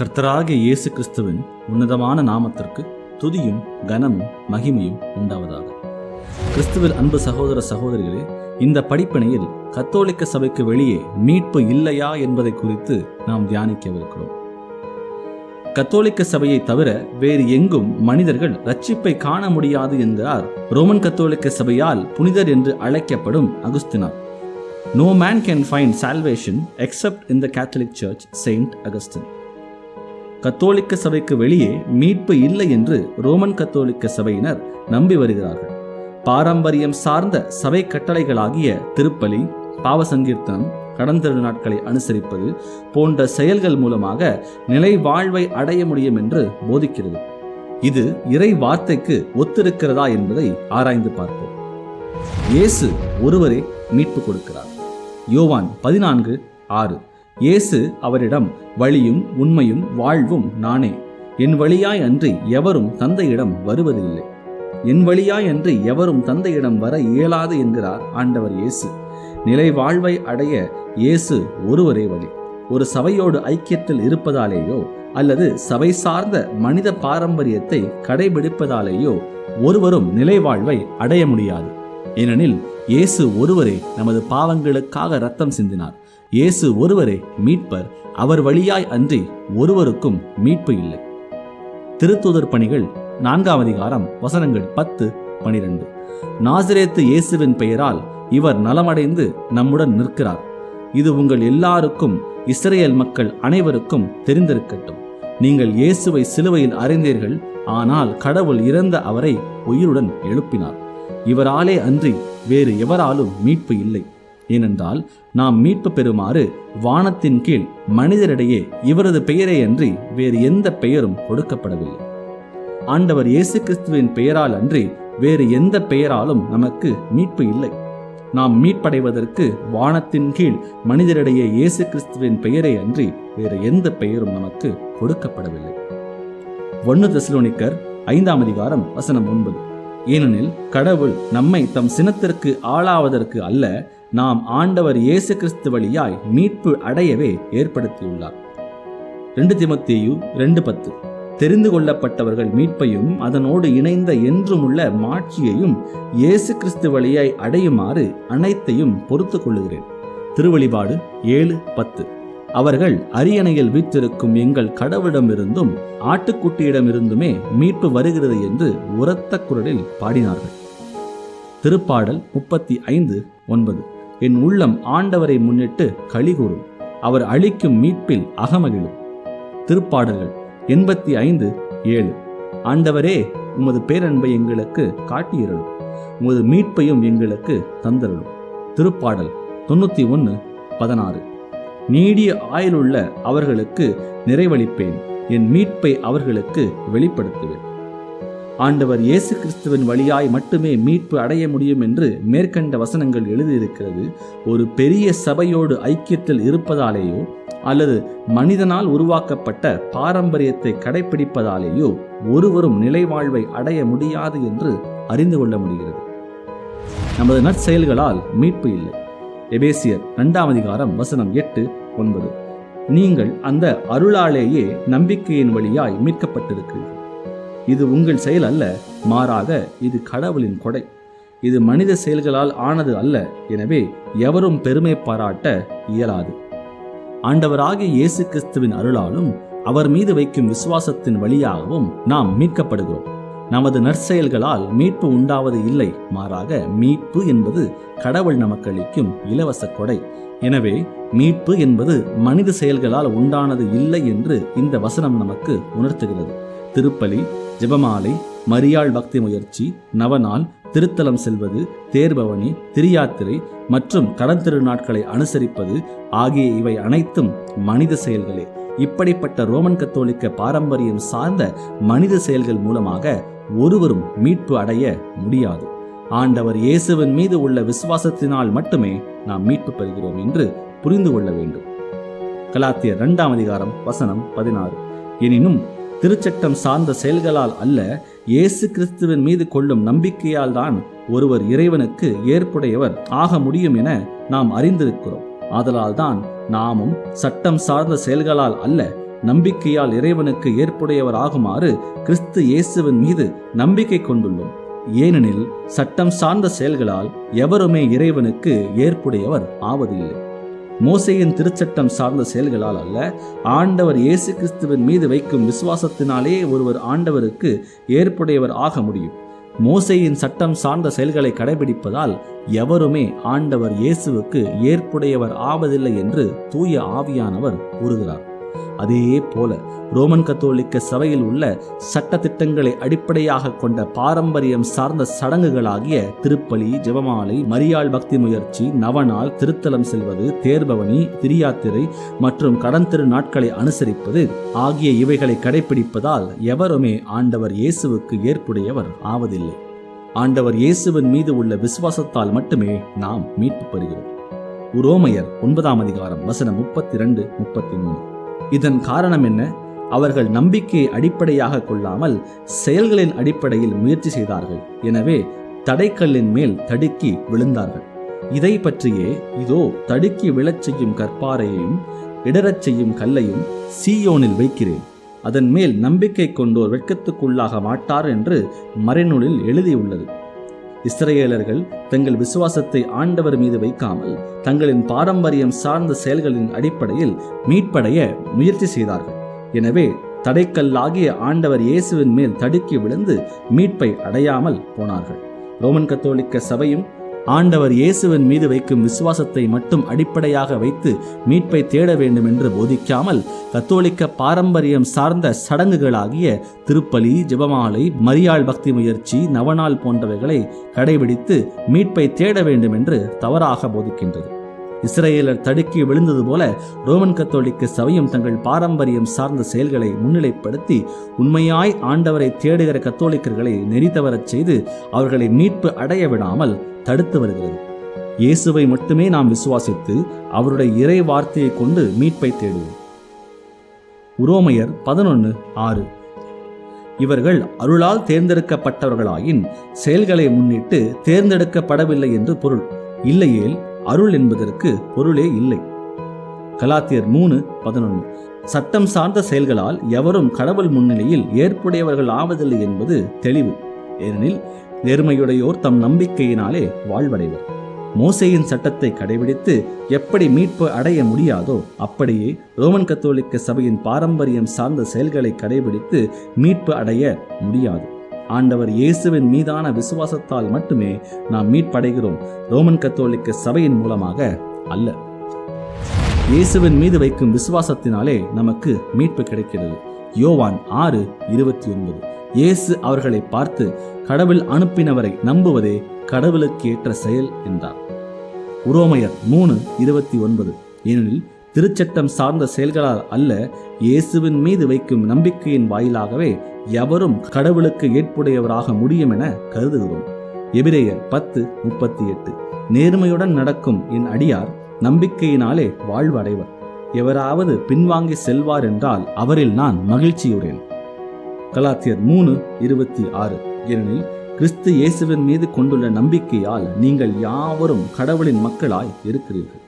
கர்த்தராகிய இயேசு கிறிஸ்துவின் உன்னதமான நாமத்திற்கு துதியும் கனமும் மகிமையும் உண்டாவதாக. கிறிஸ்துவில் அன்பு சகோதர சகோதரிகளே இந்த படிப்பினையில் கத்தோலிக்க சபைக்கு வெளியே மீட்பு இல்லையா என்பதை குறித்து நாம் தியானிக்கவிருக்கிறோம். கத்தோலிக்க சபையை தவிர வேறு எங்கும் மனிதர்கள் ரட்சிப்பை காண முடியாது என்கிறார் ரோமன் கத்தோலிக்க சபையால் புனிதர் என்று அழைக்கப்படும் அகுஸ்தினார். No man can find salvation except in the Catholic church saint Augustine கத்தோலிக்க சபைக்கு வெளியே மீட்பு இல்லை என்று ரோமன் கத்தோலிக்க சபையினர் நம்பி வருகிறார்கள். பாரம்பரியம் சார்ந்த சபை கட்டளைகளாகிய திருப்பலி பாவ சங்கீர்த்தனம் நாட்களை அனுசரிப்பது போன்ற செயல்கள் மூலமாக நிலை வாழ்வை அடைய முடியும் என்று போதிக்கிறது. இது இறை வார்த்தைக்கு ஒத்திருக்கிறதா என்பதை ஆராய்ந்து பார்ப்போம். இயேசு ஒருவரே மீட்பு கொடுக்கிறார். யோவான் பதினான்கு ஆறு. இயேசு அவரிடம் வழியும் உண்மையும் வாழ்வும் நானே. என் வழியாய் அன்றி எவரும் தந்தையிடம் வருவதில்லை. என் வழியாய் அன்றி எவரும் தந்தையிடம் வர இயலாது என்கிறார் ஆண்டவர் இயேசு. நிலை வாழ்வை அடைய இயேசு ஒருவரே வழி. ஒரு சபையோடு ஐக்கியத்தில் இருப்பதாலேயோ அல்லது சபை சார்ந்த மனித பாரம்பரியத்தை கடைபிடிப்பதாலேயோ ஒருவரும் நிலை வாழ்வை அடைய முடியாது. ஏனெனில் இயேசு ஒருவரே நமது பாவங்களுக்காக ரத்தம் சிந்தினார். இயேசு ஒருவரே மீட்பர் அவர் வழியாய் அன்றி ஒருவருக்கும் மீட்பு இல்லை. திருத்துதர் பணிகள் நான்காம் அதிகாரம் வசனங்கள் பத்து பனிரெண்டு. நாசிரேத்து இயேசுவின் பெயரால் இவர் நலமடைந்து நம்முடன் நிற்கிறார். இது உங்கள் எல்லாருக்கும் இஸ்ரேல் மக்கள் அனைவருக்கும் தெரிந்திருக்கட்டும். நீங்கள் இயேசுவை சிலுவையில் அறிந்தீர்கள் ஆனால் கடவுள் இறந்த அவரை உயிருடன் எழுப்பினார். இவராலே அன்றி வேறு எவராலும் மீட்பு இல்லை. ஏனென்றால் நாம் மீட்பு பெறுமாறு வானத்தின் கீழ் மனிதரிடையே இவரது பெயரே அன்றி வேறு எந்த பெயரும் கொடுக்கப்படவில்லை. ஆண்டவர் இயேசு கிறிஸ்துவின் பெயரால் அன்றி வேறு எந்த பெயராலும் நமக்கு மீட்பு இல்லை. நாம் மீட்படைவதற்கு வானத்தின் கீழ் மனிதரிடையே இயேசு கிறிஸ்துவின் பெயரை அன்றி வேறு எந்த பெயரும் நமக்கு கொடுக்கப்படவில்லை. ஒன்னு தெசலோனிக்கர் ஐந்தாம் அதிகாரம் வசனம் ஒன்பது. ஏனெனில் கடவுள் நம்மை தம் சினத்திற்கு ஆளாவதற்கு அல்ல நாம் ஆண்டவர் இயேசு கிறிஸ்து வழியாய் மீட்பு அடையவே ஏற்படுத்தியுள்ளார். ரெண்டு திமத்தேயு ரெண்டு பத்து. தெரிந்து கொள்ளப்பட்டவர்கள் மீட்பையும் அதனோடு இணைந்த என்றும் உள்ள மாட்சியையும் இயேசு கிறிஸ்து வழியாய் அடையுமாறு அனைத்தையும் பொறுத்து கொள்ளுகிறேன். திருவழிபாடு ஏழு பத்து. அவர்கள் அரியணையில் வீற்றிருக்கும் எங்கள் கடவுளிடமிருந்தும் ஆட்டுக்குட்டியிடமிருந்துமே மீட்பு வருகிறது என்று உரத்த குரலில் பாடினார்கள். திருப்பாடல் முப்பத்தி ஐந்து ஒன்பது. என் உள்ளம் ஆண்டவரை முன்னிட்டு கழிகூறும் அவர் அளிக்கும் மீட்பில் அகமகிழும். திருப்பாடல்கள் எண்பத்தி ஐந்து ஏழு. ஆண்டவரே உமது பேரன்பை எங்களுக்கு காட்டியிருளும் உமது மீட்பையும் எங்களுக்கு தந்தருளும். திருப்பாடல் தொண்ணூற்றி ஒன்று பதினாறு. நீடிய ஆயுளுள்ள அவர்களுக்கு நிறைவளிப்பேன். என் மீட்பை அவர்களுக்கு வெளிப்படுத்துவேன். ஆண்டவர் இயேசு கிறிஸ்துவின் வழியாய் மட்டுமே மீட்பு அடைய முடியும் என்று மேற்கண்ட வசனங்கள் எழுதியிருக்கிறது. ஒரு பெரிய சபையோடு ஐக்கியத்தில் இருப்பதாலேயோ அல்லது மனிதனால் உருவாக்கப்பட்ட பாரம்பரியத்தை கடைபிடிப்பதாலேயோ ஒருவரும் நிலைவாழ்வை அடைய முடியாது என்று அறிந்து கொள்ள முடிகிறது. நமது நற்செயல்களால் மீட்பு இல்லை. எபேசியர் இரண்டாம் அதிகாரம் வசனம் எட்டு ஒன்பது. நீங்கள் அந்த அருளாலேயே நம்பிக்கையின் வழியாய் மீட்கப்பட்டிருக்கிறீர்கள். இது உங்கள் செயல் அல்ல மாறாக இது கடவுளின் கொடை. இது மனித செயல்களால் ஆனது அல்ல எனவே எவரும் பெருமை பாராட்ட இயலாது. ஆண்டவராகிய இயேசு கிறிஸ்துவின் அருளாலும் அவர் மீது வைக்கும் விசுவாசத்தின் வழியாகவும் நாம் மீட்கப்படுகிறோம். நமது நற்செயல்களால் மீட்பு உண்டாவது இல்லை. மாறாக மீட்பு என்பது கடவுள் நமக்கு அளிக்கும் இலவச கொடை. எனவே மீட்பு என்பது மனித செயல்களால் உண்டானது இல்லை என்று இந்த வசனம் நமக்கு உணர்த்துகிறது. திருப்பலி ஜெபமாலை மரியாள் பக்தி முயற்சி நவநாள் திருத்தலம் செல்வது தேர்பவனி திரியாத்திரை மற்றும் கடன் திருநாட்களை அனுசரிப்பது ஆகிய இவை அனைத்தும் மனித செயல்களே. இப்படிப்பட்ட ரோமன் கத்தோலிக்க பாரம்பரியம் சார்ந்த மனித செயல்கள் மூலமாக ஒருவரும் மீட்பு அடைய முடியாது. ஆண்டவர் இயேசுவின் மீது உள்ள விசுவாசத்தினால் மட்டுமே நாம் மீட்பு பெறுகிறோம் என்று புரிந்து கொள்ள வேண்டும். கலாத்திய இரண்டாம் அதிகாரம் வசனம் பதினாறு. எனினும் திருச்சட்டம் சார்ந்த செயல்களால் அல்ல இயேசு கிறிஸ்துவின் மீது கொள்ளும் நம்பிக்கையால் தான் ஒருவர் இறைவனுக்கு ஏற்புடையவர் ஆக முடியும் என நாம் அறிந்திருக்கிறோம். அதனால் தான் நாமும் சட்டம் சார்ந்த செயல்களால் அல்ல நம்பிக்கையால் இறைவனுக்கு ஏற்புடையவர் ஆகுமாறு கிறிஸ்து இயேசுவின் மீது நம்பிக்கை கொண்டுள்ளோம். ஏனெனில் சட்டம் சார்ந்த செயல்களால் எவருமே இறைவனுக்கு ஏற்புடையவர் ஆவதில்லை. மோசையின் திருச்சட்டம் சார்ந்த செயல்களால் அல்ல ஆண்டவர் இயேசு கிறிஸ்துவின் மீது வைக்கும் விசுவாசத்தினாலே ஒருவர் ஆண்டவருக்கு ஏற்புடையவர் ஆக முடியும். மோசையின் சட்டம் சார்ந்த செயல்களை கடைபிடிப்பதால் எவருமே ஆண்டவர் இயேசுவுக்கு ஏற்புடையவர் ஆவதில்லை என்று தூய ஆவியானவர் கூறுகிறார். அதே போல ரோமன் கத்தோலிக்க சபையில் உள்ள சட்ட திட்டங்களை அடிப்படையாக கொண்ட பாரம்பரியம் சார்ந்த சடங்குகளாகிய திருப்பலி ஜெபமாலை மரியாள் பக்தி முயற்சி நவநாள் திருத்தலம் செல்வது தேர்பவனி திரியாத்திரை மற்றும் கடன் திரு நாட்களை அனுசரிப்பது ஆகிய இவைகளை கடைபிடிப்பதால் எவருமே ஆண்டவர் இயேசுவுக்கு ஏற்புடையவர் ஆவதில்லை. ஆண்டவர் இயேசுவின் மீது உள்ள விசுவாசத்தால் மட்டுமே நாம் மீட்பு பெறுகிறோம். உரோமையர் ஒன்பதாம் அதிகாரம் வசனம் முப்பத்தி இரண்டு முப்பத்தி மூணு இதன் காரணம் என்ன? அவர்கள் நம்பிக்கையை அடிப்படையாக கொள்ளாமல் செயல்களின் அடிப்படையில் முயற்சி செய்தார்கள். எனவே தடைக்கல்லின் மேல் தடுக்கி விழுந்தார்கள். இதை பற்றியே இதோ தடுக்கி விழச் செய்யும் கற்பாறையையும் இடரச் செய்யும் கல்லையும் சீயோனில் வைக்கிறேன். அதன் மேல் நம்பிக்கை கொண்டோர் வெட்கத்துக்குள்ளாக மாட்டார் என்று மறைநூலில் எழுதியுள்ளது. இஸ்ரேலர்கள் தங்கள் விசுவாசத்தை ஆண்டவர் மீது வைக்காமல் தங்களின் பாரம்பரியம் சார்ந்த செயல்களின் அடிப்படையில் மீட்படைய முயற்சி செய்தார்கள். எனவே தடைக்கல்லாகிய ஆண்டவர் இயேசுவின் மேல் தடுக்கி விழுந்து மீட்பை அடையாமல் போனார்கள். ரோமன் கத்தோலிக்க சபையும் ஆண்டவர் இயேசுவின் மீது வைக்கும் விசுவாசத்தை மட்டும் அடிப்படையாக வைத்து மீட்பை தேட வேண்டும் என்று போதிக்காமல் கத்தோலிக்க பாரம்பரியம் சார்ந்த சடங்குகளாகிய திருப்பலி ஜெபமாலை மரியாள் பக்தி முயற்சி நவநாள் போன்றவைகளை கடைபிடித்து மீட்பை தேட வேண்டும் என்று தவறாக போதிக்கின்றது. இஸ்ரேலர் தடுக்கி விழுந்தது போல ரோமன் கத்தோலிக்க சபையும் தங்கள் பாரம்பரியம் சார்ந்த செயல்களை முன்னிலைப்படுத்தி உண்மையாய் ஆண்டவரை தேடுகிற கத்தோலிக்கர்களை நெறி தவறச் செய்து அவர்களை மீட்பு அடைய விடாமல் தடுத்து வருகிறது. இயேசுவை மட்டுமே நாம் விசுவாசித்து அவருடைய இறை வார்த்தையை கொண்டு மீட்பை தேடுவோம். உரோமையர் பதினொன்று ஆறு. இவர்கள் அருளால் தேர்ந்தெடுக்கப்பட்டவர்களாயின் செயல்களை முன்னிட்டு தேர்ந்தெடுக்கப்படவில்லை என்று பொருள். இல்லையேல் அருள் என்பதற்கு பொருளே இல்லை. கலாத்தியர் மூணு பதினொன்று சட்டம் சார்ந்த செயல்களால் எவரும் கடவுள் முன்னிலையில் ஏற்புடையவர்கள் ஆவதில்லை என்பது தெளிவு. ஏனெனில் நேர்மையுடையோர் தம் நம்பிக்கையினாலே வாழ்வடைவர். மோசையின் சட்டத்தை கடைபிடித்து எப்படி மீட்பு அடைய முடியாதோ அப்படியே ரோமன் கத்தோலிக்க சபையின் பாரம்பரியம் சார்ந்த செயல்களை கடைபிடித்து மீட்பு அடைய முடியாது. ஆண்டவர் இயேசுவின் மீதான விசுவாசத்தால் மட்டுமே நாம் மீட்படைகிறோம் ரோமன் கத்தோலிக்க சபையின் மூலமாக அல்ல. இயேசுவின் மீது வைக்கும் விசுவாசத்தினாலே நமக்கு மீட்பு கிடைக்கிறது. யோவான் ஆறு இருபத்தி ஒன்பது. இயேசு அவர்களை பார்த்து கடவுள் அனுப்பினவரை நம்புவதே கடவுளுக்கு ஏற்ற செயல் என்றார். உரோமையர் மூணு இருபத்தி ஒன்பது. ஏனெனில் திருச்சட்டம் சார்ந்த செயல்களால் அல்ல இயேசுவின் மீது வைக்கும் நம்பிக்கையின் வாயிலாகவே எவரும் கடவுளுக்கு ஏற்புடையவராக முடியும் என கருதுகிறோம். எபிரேயர் பத்து முப்பத்தி எட்டு. நேர்மையுடன் நடக்கும் என் அடியார் நம்பிக்கையினாலே வாழ்வு அடைவர் எவராவது பின்வாங்கி செல்வார் என்றால் அவரில் நான் மகிழ்ச்சியுறேன். கலாத்தியர் மூணு இருபத்தி ஆறு. ஏனெனில் கிறிஸ்து இயேசுவின் மீது கொண்டுள்ள நம்பிக்கையால் நீங்கள் யாவரும் கடவுளின் மக்களாய் இருக்கிறீர்கள்.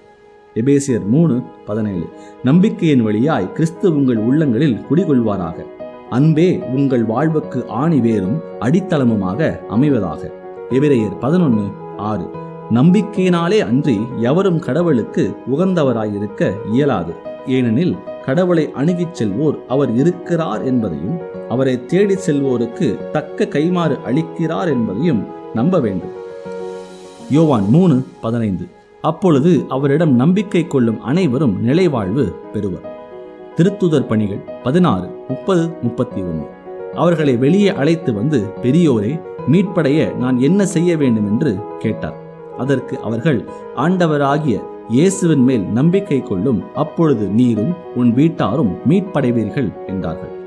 எபேசியர் மூணு பதினேழு. நம்பிக்கையின் வழியாய் கிறிஸ்து உங்கள் உள்ளங்களில் குடிகொள்வாராக. அன்பே உங்கள் வாழ்வுக்கு ஆணி வேறும் அடித்தளமுமாக அமைவதாக. எபிரேயர் பதினொன்று ஆறு. நம்பிக்கையினாலே அன்றி எவரும் கடவுளுக்கு உகந்தவராயிருக்க இயலாது. ஏனெனில் கடவுளை அணுகிச் செல்வோர் அவர் இருக்கிறார் என்பதையும் அவரை தேடிச் செல்வோருக்கு தக்க கைமாறு அளிக்கிறார் என்பதையும் நம்ப வேண்டும். யோவான் மூணு பதினைந்து. அப்பொழுது அவரிடம் நம்பிக்கை கொள்ளும் அனைவரும் நிலைவாழ்வு பெறுவர். திருத்துதர் பணிகள் பதினாறு முப்பது முப்பத்தி ஒன்று அவர்களை வெளியே அழைத்து வந்து பெரியோரே மீட்படைய நான் என்ன செய்ய வேண்டும்? என்று கேட்டார். அதற்கு அவர்கள் ஆண்டவராகிய இயேசுவின் மேல் நம்பிக்கை கொள்ளும் அப்பொழுது நீரும் உன் வீட்டாரும் மீட்படைவீர்கள் என்றார்கள்.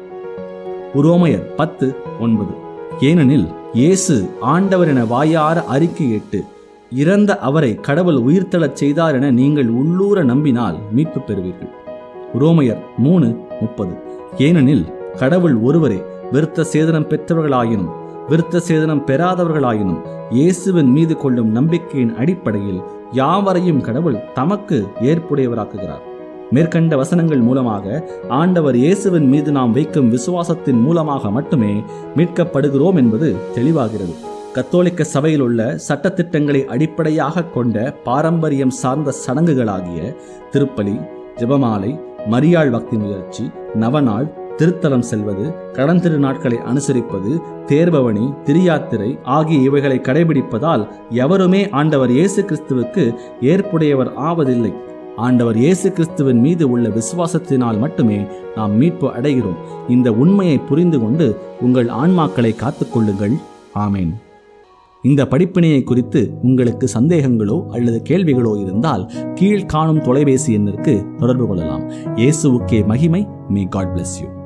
உரோமையர் பத்து ஒன்பது. ஏனெனில் இயேசு ஆண்டவர் என வாயார அறிக்கையிட்டு இறந்த அவரை கடவுள் உயிர்த்தெழச் செய்தார் என நீங்கள் உள்ளூர நம்பினால் மீட்பு பெறுவீர்கள். உரோமையர் மூணு முப்பது. ஏனெனில் கடவுள் ஒருவரே விருத்த சேதனம் பெற்றவர்களாயினும் விருத்த சேதனம் பெறாதவர்களாயினும் இயேசுவின் மீது கொள்ளும் நம்பிக்கையின் அடிப்படையில் யாவரையும் கடவுள் தமக்கு ஏற்புடையவராக்குகிறார். மேற்கண்ட வசனங்கள் மூலமாக ஆண்டவர் இயேசுவின் மீது நாம் வைக்கும் விசுவாசத்தின் மூலமாக மட்டுமே மீட்கப்படுகிறோம் என்பது தெளிவாகிறது. கத்தோலிக்க சபையில் உள்ள சட்டத்திட்டங்களை அடிப்படையாக கொண்ட பாரம்பரியம் சார்ந்த சடங்குகளாகிய திருப்பலி ஜெபமாலை மரியாள் பக்தி முயற்சி நவநாள் திருத்தலம் செல்வது கடன் திரு நாட்களை அனுசரிப்பது தேர்பவனி திரியாத்திரை ஆகிய இவைகளை கடைபிடிப்பதால் எவருமே ஆண்டவர் இயேசு கிறிஸ்துவுக்கு ஏற்புடையவர் ஆவதில்லை. ஆண்டவர் இயேசு கிறிஸ்துவின் மீது உள்ள விசுவாசத்தினால் மட்டுமே நாம் மீட்பு அடைகிறோம். இந்த உண்மையை புரிந்து கொண்டு உங்கள் ஆன்மாக்களை காத்துக்கொள்ளுங்கள் ஆமேன். இந்த படிப்பினையை குறித்து உங்களுக்கு சந்தேகங்களோ அல்லது கேள்விகளோ இருந்தால் கீழ் காணும் தொலைபேசி எண்ணிற்கு தொடர்பு கொள்ளலாம். இயேசுவுக்கே மகிமை. May God bless you